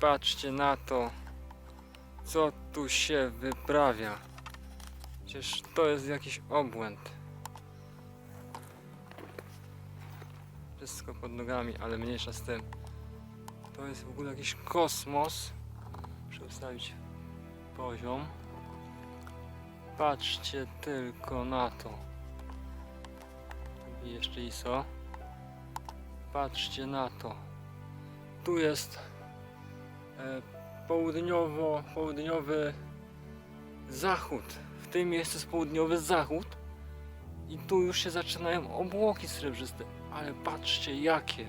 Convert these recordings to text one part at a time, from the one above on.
Patrzcie na to, co tu się wyprawia. Przecież to jest jakiś obłęd. Wszystko pod nogami, ale mniejsza z tym. To jest w ogóle jakiś kosmos. Muszę ustawić poziom. Patrzcie tylko na to. I jeszcze ISO. Patrzcie na to. Tu jest południowo, południowy zachód. W tym miejscu jest południowy zachód. I tu już się zaczynają obłoki srebrzyste. Ale patrzcie jakie.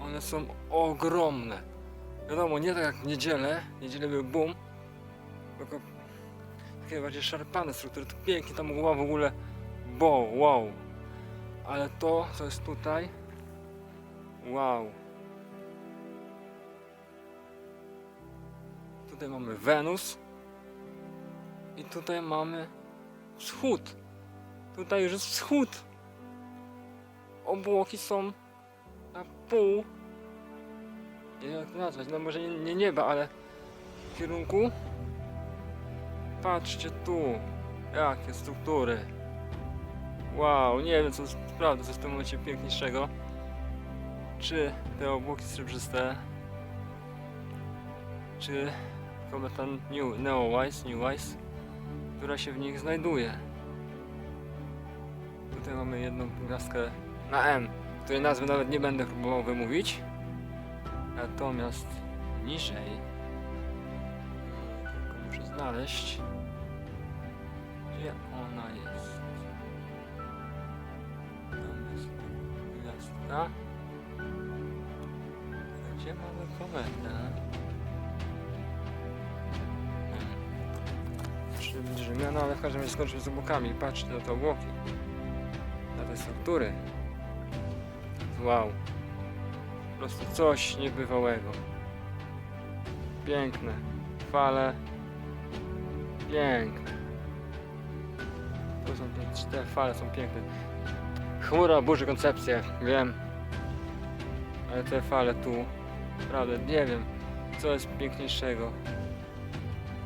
One są ogromne. Wiadomo, nie tak jak w niedzielę. W niedzielę był boom. Tylko takie bardziej szarpane struktury. To pięknie tam była w ogóle. Bo, wow. Ale to, co jest tutaj. Wow. Tutaj mamy Wenus. I tutaj mamy wschód. Tutaj już jest wschód. Obłoki są na pół. Nie wiem jak to nazwać, no może nie, nie nieba, ale w kierunku. Patrzcie tu, jakie struktury. Wow, nie wiem co jest prawda, co jest w tym momencie piękniejszego. Czy te obłoki srebrzyste, czy kometa New, Neowise, Newwise, która się w nich znajduje. Tutaj mamy jedną gwiazdkę na M, której nazwy nawet nie będę próbował wymówić. Natomiast niżej tylko muszę znaleźć gdzie ona jest. Tam jest gwiazdka. Gdzie mamy kometę? No ale w każdym razie skończymy z obłokami. Patrzcie na te obłoki. Na te struktury. Wow. Po prostu coś niebywałego. Piękne. Fale. Piękne. To są te, te fale są piękne. Chmura burzy koncepcję, wiem. Ale te fale tu, naprawdę nie wiem, co jest piękniejszego.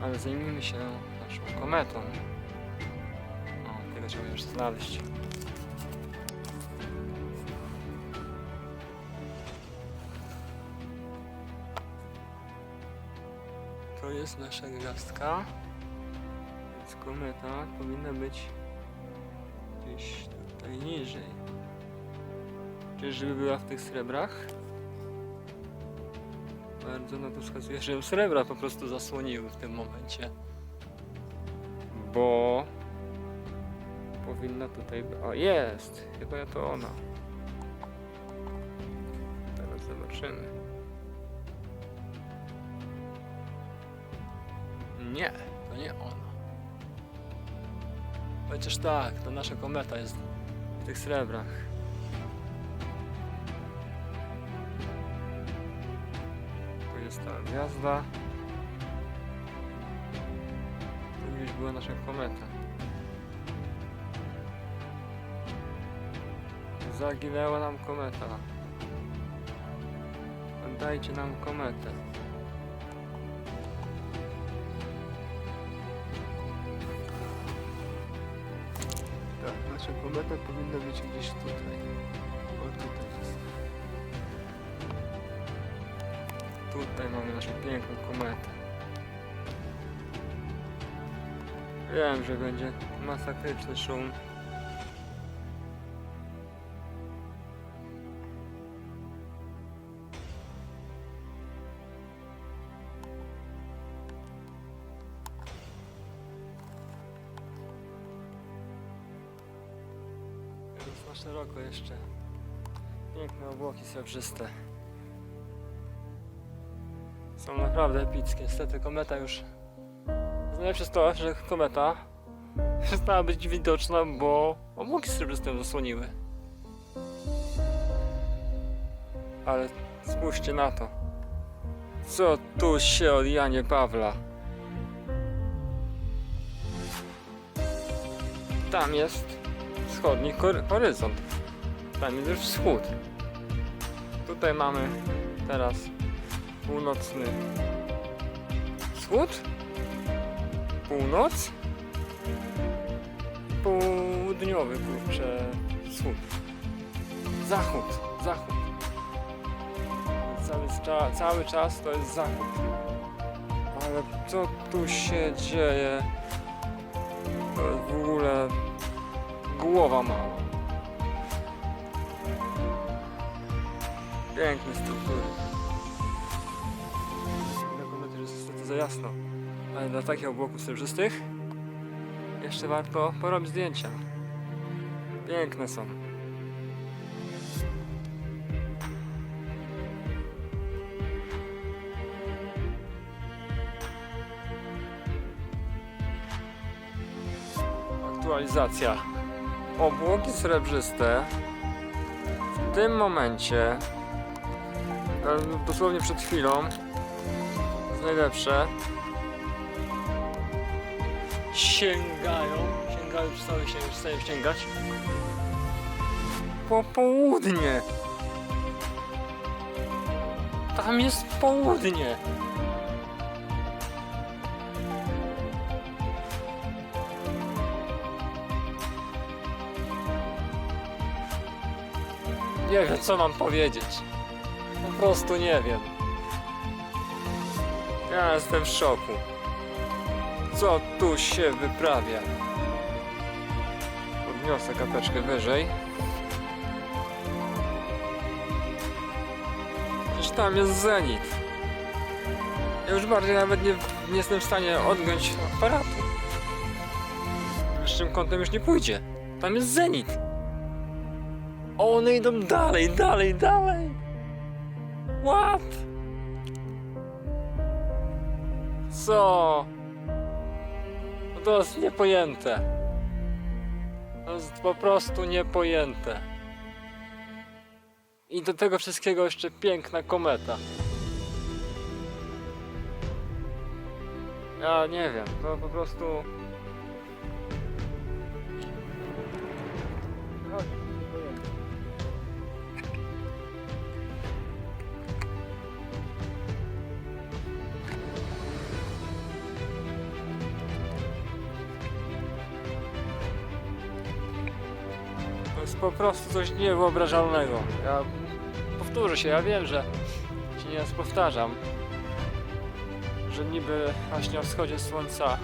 Ale zajmijmy się naszą kometą. O, tego trzeba już znaleźć. To jest nasza gwiazdka. Więc kometa powinna być gdzieś tutaj niżej. Czy była w tych srebrach? Bardzo na to wskazuje, że ją srebra po prostu zasłoniły w tym momencie. Bo powinna tutaj być. O, jest! Chyba to ona. Teraz zobaczymy. Nie, to nie ona. Chociaż tak, to nasza kometa jest w tych srebrach. Jest gwiazda. Tu gdzieś była nasza kometa. Zaginęła nam kometa. Oddajcie nam kometę. Tak, nasza kometa powinna być gdzieś tutaj. O, tutaj Tutaj mamy naszą piękną kometę. Wiem, że będzie masakryczny szum. Jest na szeroko jeszcze. Piękne obłoki srebrzyste. Są naprawdę epickie. Niestety kometa już... Najlepsze jest to, że kometa przestała być widoczna, bo obłoki srebrzyste ją zasłoniły. Ale spójrzcie na to. Co tu się od Janie Pawla? Tam jest wschodni horyzont. Tam jest już wschód. Tutaj mamy teraz północny wschód, północ, południowy kurczę wschód, zachód, zachód. Cały, cza- cały czas to jest zachód. Ale co tu się dzieje? To jest w ogóle głowa mała. Piękne struktury. Za jasno. Ale dla takich obłoków srebrzystych jeszcze warto porobić zdjęcia. Piękne są. Aktualizacja. Obłoki srebrzyste w tym momencie, dosłownie przed chwilą, najlepsze. Sięgają, sięgają, przestały, się, przestają sięgać. Popołudnie. Tam jest południe. Nie wiem, co mam powiedzieć. Po prostu nie wiem. Ja jestem w szoku. Co tu się wyprawia? Podniosę kapeczkę wyżej. Przecież tam jest zenit. Ja już bardziej nawet nie, nie jestem w stanie odgiąć aparatu. Wyższym kątem już nie pójdzie. Tam jest zenit. One idą dalej, dalej, dalej. What? Co? No to jest niepojęte. To jest po prostu niepojęte. I do tego wszystkiego jeszcze piękna kometa. Ja nie wiem, to po prostu... po prostu coś niewyobrażalnego. Ja powtórzę się, ja wiem, że się nie raz powtarzam, że niby właśnie o wschodzie słońca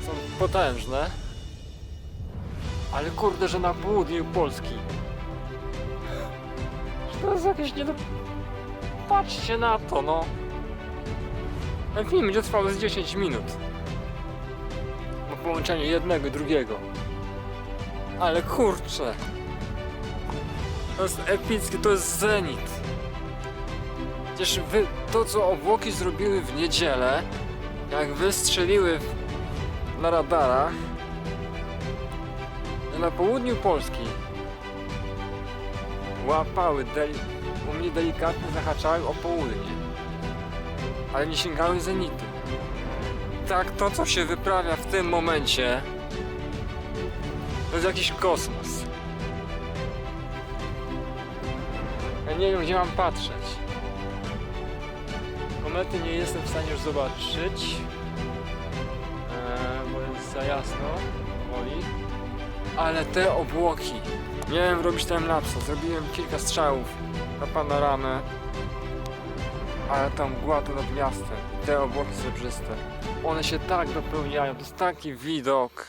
są potężne, ale kurde, że na południu Polski. To jest jakieś nie do... Patrzcie na to, no. Ten film będzie trwał z 10 minut. Po połączeniu jednego i drugiego. Ale kurczę. To jest epickie, to jest zenit. Przecież wy, to co obłoki zrobiły w niedzielę, jak wystrzeliły w, na radarach, na południu Polski łapały, deli, u mnie delikatnie zahaczały o południe, ale nie sięgały zenitu. Tak, to co się wyprawia w tym momencie, to jest jakiś kosmos. Nie wiem, gdzie mam patrzeć. Komety nie jestem w stanie już zobaczyć, eee, bo jest za jasno, woli. Ale te obłoki. Miałem robić timelapsa, zrobiłem kilka strzałów na panoramę, ale tam mgła tu nad miastem. Te obłoki srebrzyste. One się tak dopełniają, to jest taki widok.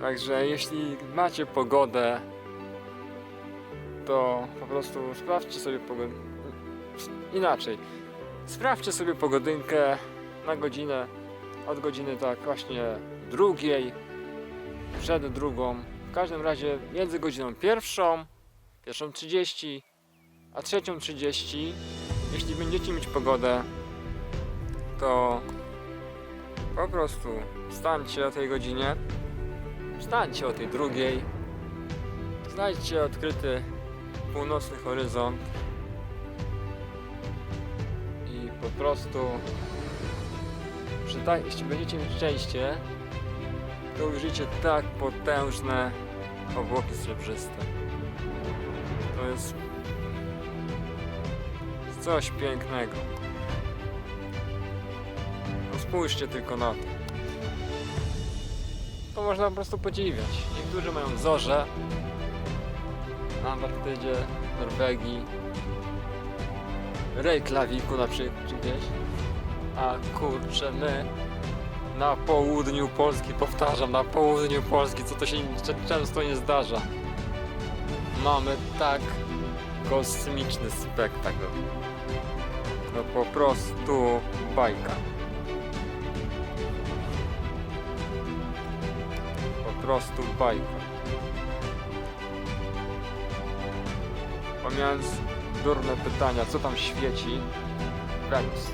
Także jeśli macie pogodę, to po prostu sprawdźcie sobie pogodę. Inaczej. Sprawdźcie sobie pogodynkę na godzinę, od godziny tak właśnie drugiej, przed drugą. W każdym razie między godziną pierwszą, pierwszą 30, a trzecią 30. Jeśli będziecie mieć pogodę, to po prostu wstańcie o tej godzinie, wstańcie o tej drugiej, znajdźcie odkryty północny horyzont i po prostu przy tak, jeśli będziecie mieć szczęście, to ujrzycie tak potężne obłoki srebrzyste. jest coś pięknego. No spójrzcie tylko na to. To można po prostu podziwiać. Niektórzy mają zorze Antarktydzie, Norwegii, Reykjaviku na przykład czy gdzieś. A kurczę, my na południu Polski, powtarzam, na południu Polski, co to się często nie zdarza. Mamy tak kosmiczny spektakl. No po prostu bajka. Po prostu bajka. Pomijając durne pytania, co tam świeci? Wenus.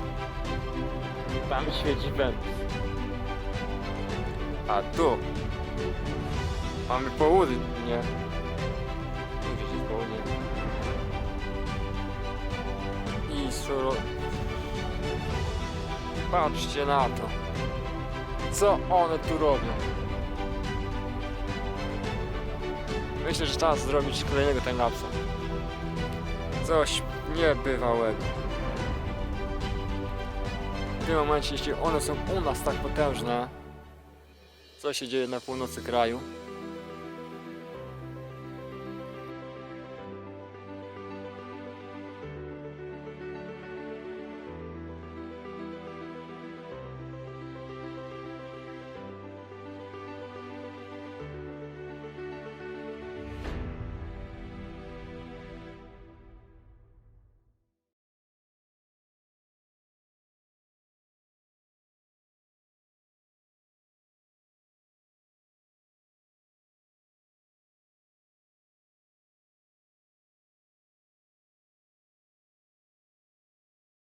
Tam świeci Wenus. A tu mamy południe. Tu jest południe. I suro... Patrzcie na to. Co one tu robią? Myślę, że czas zrobić kolejnego timelapsa. Coś niebywałego. W tym momencie, jeśli one są u nas tak potężne, co się dzieje na północy kraju?